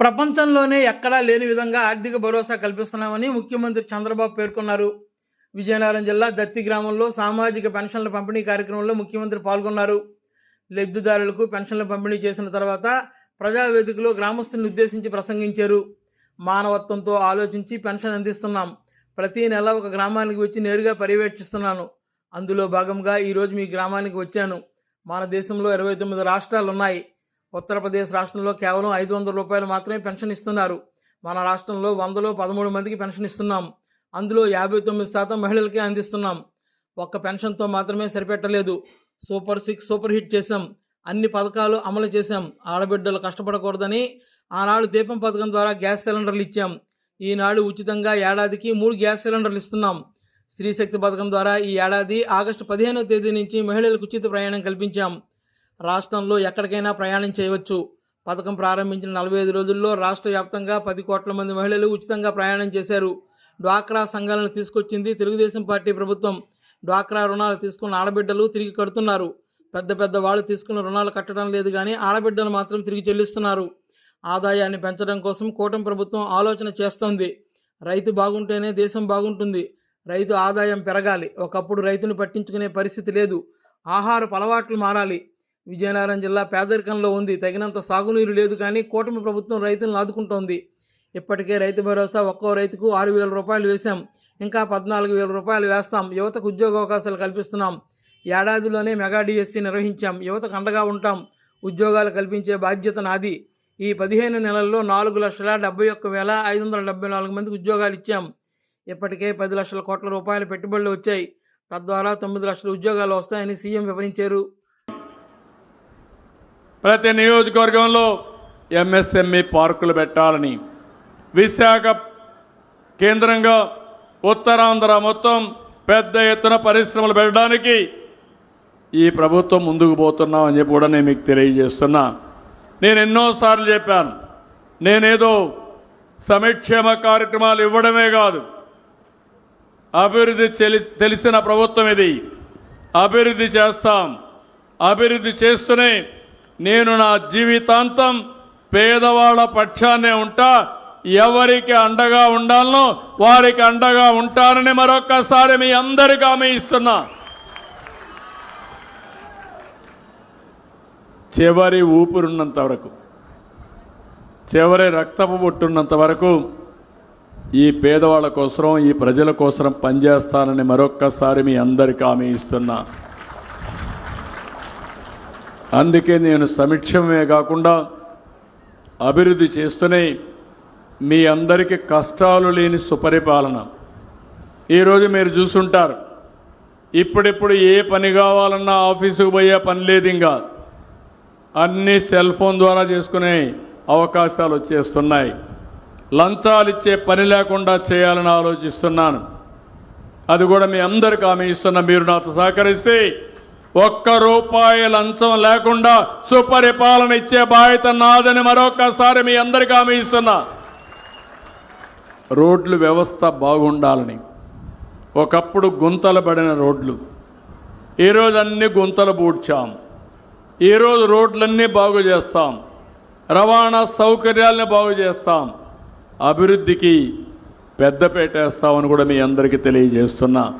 ప్రపంచంలోనే ఎక్కడా లేని విధంగా ఆర్థిక భరోసా కల్పిస్తున్నామని ముఖ్యమంత్రి చంద్రబాబు పేర్కొన్నారు. విజయనగరం జిల్లా దత్తి గ్రామంలో సామాజిక పెన్షన్ల పంపిణీ కార్యక్రమంలో ముఖ్యమంత్రి పాల్గొన్నారు. లబ్ధిదారులకు పెన్షన్లు పంపిణీ చేసిన తర్వాత ప్రజావేదికలో గ్రామస్తులను ఉద్దేశించి ప్రసంగించారు. మానవత్వంతో ఆలోచించి పెన్షన్ అందిస్తున్నాం. ప్రతి నెల ఒక గ్రామానికి వచ్చి నేరుగా పర్యవేక్షిస్తున్నాను. అందులో భాగంగా ఈరోజు మీ గ్రామానికి వచ్చాను. మన దేశంలో ఇరవై తొమ్మిది రాష్ట్రాలు ఉన్నాయి ఉత్తరప్రదేశ్ రాష్ట్రంలో కేవలం ఐదు వందల రూపాయలు మాత్రమే పెన్షన్ ఇస్తున్నారు. మన రాష్ట్రంలో వందలో పదమూడు మందికి పెన్షన్ ఇస్తున్నాం. అందులో యాభై తొమ్మిది శాతం మహిళలకే అందిస్తున్నాం. ఒక్క పెన్షన్తో మాత్రమే సరిపెట్టలేదు. సూపర్ సిక్స్ సూపర్ హిట్ చేశాం. అన్ని పథకాలు అమలు చేశాం. ఆడబిడ్డలు కష్టపడకూడదని ఆనాడు దీపం పథకం ద్వారా గ్యాస్ సిలిండర్లు ఇచ్చాం. ఈనాడు ఉచితంగా ఏడాదికి మూడు గ్యాస్ సిలిండర్లు ఇస్తున్నాం. స్త్రీశక్తి పథకం ద్వారా ఈ ఏడాది ఆగస్టు పదిహేనవ తేదీ నుంచి మహిళలకు ఉచిత ప్రయాణం కల్పించాం. రాష్ట్రంలో ఎక్కడికైనా ప్రయాణం చేయవచ్చు. పథకం ప్రారంభించిన నలభై ఐదు రోజుల్లో రాష్ట్ర వ్యాప్తంగా పది కోట్ల మంది మహిళలు ఉచితంగా ప్రయాణం చేశారు. డ్వాక్రా సంఘాలను తీసుకొచ్చింది తెలుగుదేశం పార్టీ ప్రభుత్వం. డ్వాక్రా రుణాలు తీసుకున్న ఆడబిడ్డలు తిరిగి కడుతున్నారు. పెద్ద పెద్ద వాళ్ళు తీసుకున్న రుణాలు కట్టడం లేదు కానీ ఆడబిడ్డలు మాత్రం తిరిగి చెల్లిస్తున్నారు. ఆదాయాన్ని పెంచడం కోసం కూటమి ప్రభుత్వం ఆలోచన చేస్తోంది. రైతు బాగుంటేనే దేశం బాగుంటుంది. రైతు ఆదాయం పెరగాలి. ఒకప్పుడు రైతును పట్టించుకునే పరిస్థితి లేదు. ఆహారపు అలవాట్లు మారాలి. విజయనగరం జిల్లా పేదరికంలో ఉంది. తగినంత సాగునీరు లేదు కానీ కూటమి ప్రభుత్వం రైతులను ఆదుకుంటోంది. ఇప్పటికే రైతు భరోసా ఒక్కో రైతుకు ఆరు వేల రూపాయలు వేశాం. ఇంకా పద్నాలుగు వేల రూపాయలు వేస్తాం. యువతకు ఉద్యోగ అవకాశాలు కల్పిస్తున్నాం. ఏడాదిలోనే మెగా డిఎస్సి నిర్వహించాం. యువతకు అండగా ఉంటాం. ఉద్యోగాలు కల్పించే బాధ్యత నాది. ఈ పదిహేను నెలల్లో నాలుగు లక్షల డెబ్బై ఒక్క వేల ఐదు వందల డెబ్బై నాలుగు మందికి ఉద్యోగాలు ఇచ్చాం. ఇప్పటికే పది లక్షల కోట్ల రూపాయల పెట్టుబడులు వచ్చాయి. తద్వారా తొమ్మిది లక్షల ఉద్యోగాలు వస్తాయని సీఎం వివరించారు. ప్రతి నియోజకవర్గంలో ఎంఎస్ఎంఈ పార్కులు పెట్టాలని విశాఖ కేంద్రంగా ఉత్తరాంధ్ర మొత్తం పెద్ద ఎత్తున పరిశ్రమలు పెట్టడానికి ఈ ప్రభుత్వం ముందుకు పోతున్నాం అని చెప్పి కూడా నేను మీకు తెలియజేస్తున్నా. నేను ఎన్నోసార్లు చెప్పాను. నేనేదో సంక్షేమ కార్యక్రమాలు ఇవ్వడమే కాదు. అభివృద్ధి చెలి తెలిసిన ప్రభుత్వం ఇది. అభివృద్ధి చేస్తాం. అభివృద్ధి చేస్తూనే నేను నా జీవితాంతం పేదవాళ్ళ పక్షాన్నే ఉంటా ఎవరికి అండగా ఉండాలనో వారికి అండగా ఉంటానని మరొక్కసారి మీ అందరికీ ఆమె ఇస్తున్నా. చివరి ఊపిరున్నంత వరకు చివరి రక్తపు బొట్టున్నంత వరకు ఈ పేదవాళ్ళ కోసం ఈ ప్రజల కోసం పనిచేస్తానని మరొక్కసారి మీ అందరికీ ఆమె ఇస్తున్నా. అందుకే నేను సమీక్షమే కాకుండా అభివృద్ధి చేస్తూనే మీ అందరికీ కష్టాలు లేని సుపరిపాలన. ఈరోజు మీరు చూసుంటారు. ఇప్పుడిప్పుడు ఏ పని కావాలన్నా ఆఫీసుకు పోయే పని లేదు ఇంకా. అన్నీ సెల్ ఫోన్ ద్వారా చేసుకునే అవకాశాలు వచ్చేస్తున్నాయి. లంచాలు ఇచ్చే పని లేకుండా చేయాలని ఆలోచిస్తున్నాను. అది కూడా మీ అందరికి ఆమె ఇస్తున్నా మీరు నాతో సహకరిస్తే ఒక్క రూపాయి లంచం లేకుండా సుపరిపాలన ఇచ్చే బాధ్యత నాదని మరొకసారి మీ అందరికీ హామీ ఇస్తున్నా. రోడ్లు వ్యవస్థ బాగుండాలని. ఒకప్పుడు గుంతలు పడిన రోడ్లు. ఈరోజు అన్ని గుంతలు పూడ్చాం. ఈరోజు రోడ్లన్నీ బాగు చేస్తాం. రవాణా సౌకర్యాలని బాగు చేస్తాం. అభివృద్ధికి పెద్దపేట వేస్తామని కూడా మీ అందరికీ తెలియజేస్తున్నా.